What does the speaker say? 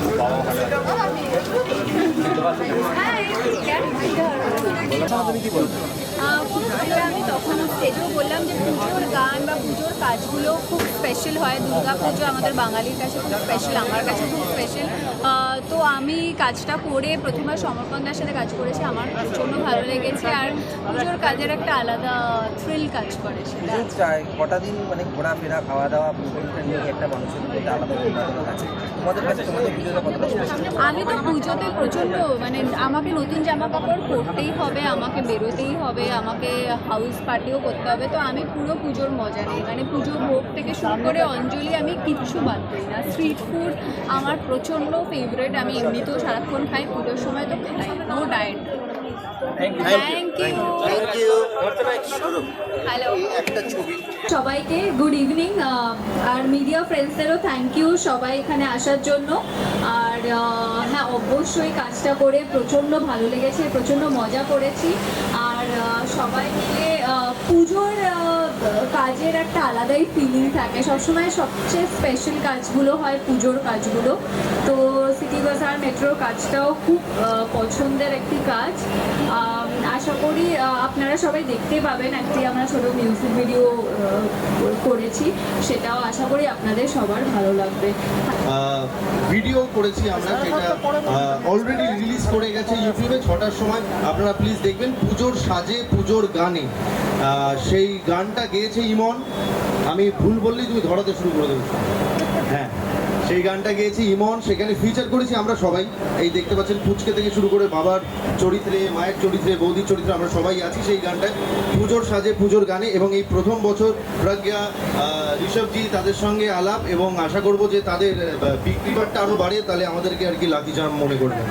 好。পুজোতে আমি তখন স্টেজেও বললাম যে পুজোর গান বা পুজোর কাজগুলো খুব স্পেশাল হয়। দুর্গা পুজো আমাদের বাঙালির কাছে খুব স্পেশাল আমার কাছে খুব স্পেশাল তো আমি কাজটা করে প্রথমবার সমর্পণ দার সাথে কাজ করেছি আমার প্রচণ্ড ভালো লেগেছে। আর পুজোর কাজের একটা আলাদা থ্রিল কাজ করে সেটা। কটা দিন মানে ঘোরাফেরা খাওয়া দাওয়া পুজোটা নিয়ে একটা মানুষের আলাদা আছে। আমি তো পুজোতে প্রচণ্ড মানে আমাকে নতুন জামা কাপড় পরতেই হবে। আমাকে বেরোতেই হবে আমাকে হাউস পার্টিও করতে হবে। তো আমি পুরো পুজোর মজা নিই। মানে পুজো ভোগ থেকে শুরু করে অঞ্জলি আমি কিচ্ছু বাদ দিই না। স্ট্রিট ফুড আমার প্রচণ্ড ফেভারেট আমি এমনিতেও সারাক্ষণ খাই পুজোর সময় তো খাই। No diet thank you thank you hello সবাইকে গুড ইভিনিং মিডিয়া ফ্রেন্ডসদেরও থ্যাংক ইউ সবাই এখানে আসার জন্য। আর হ্যাঁ অবশ্যই কাজটা করে প্রচণ্ড ভালো লেগেছে, প্রচণ্ড মজা করেছি। আর সবাই মিলে পুজোর কাজের একটা আলাদাই ফিলিং থাকে। সবসময় সবচেয়ে স্পেশাল কাজগুলো হয় পুজোর কাজগুলো। তো সিটি বাজার মেট্রোর কাজটাও খুব পছন্দের একটি কাজ। আশা করি আপনারা সবাই দেখতে পাবেন একটি আমরা ছোট মিউজিক ভিডিও করেছি। সেটাও আশা করি আপনাদের সবার ভালো লাগবে। ভিডিও করেছি আমরা যেটা অলরেডি রিলিজ করে গেছে ইউটিউবে ছটার সময়। আপনারা প্লিজ দেখবেন, পুজোর সাজে, পুজোর গানে। সেই গানটা গেয়েছে ইমন। আমি ভুল বললেই তুমি ধরাতে শুরু করে দেবে। হ্যাঁ। সেই গানটা গেয়েছি, ইমন, সেখানে ফিচার করেছি আমরা সবাই। এই দেখতে পাচ্ছেন ফুচকে থেকে শুরু করে বাবার চরিত্রে, মায়ের চরিত্রে, বৌদির চরিত্রে আমরা সবাই আছি সেই গানটায়। পুজোর সাজে, পুজোর গানে এবং এই প্রথম বছর প্রজ্ঞা ঋষভজি তাদের সঙ্গে আলাপ এবং আশা করব যে তাদের বিক্রিবারটা আরও বাড়ে, তাহলে আমাদেরকে আর কি লাকি জাম মনে করবেন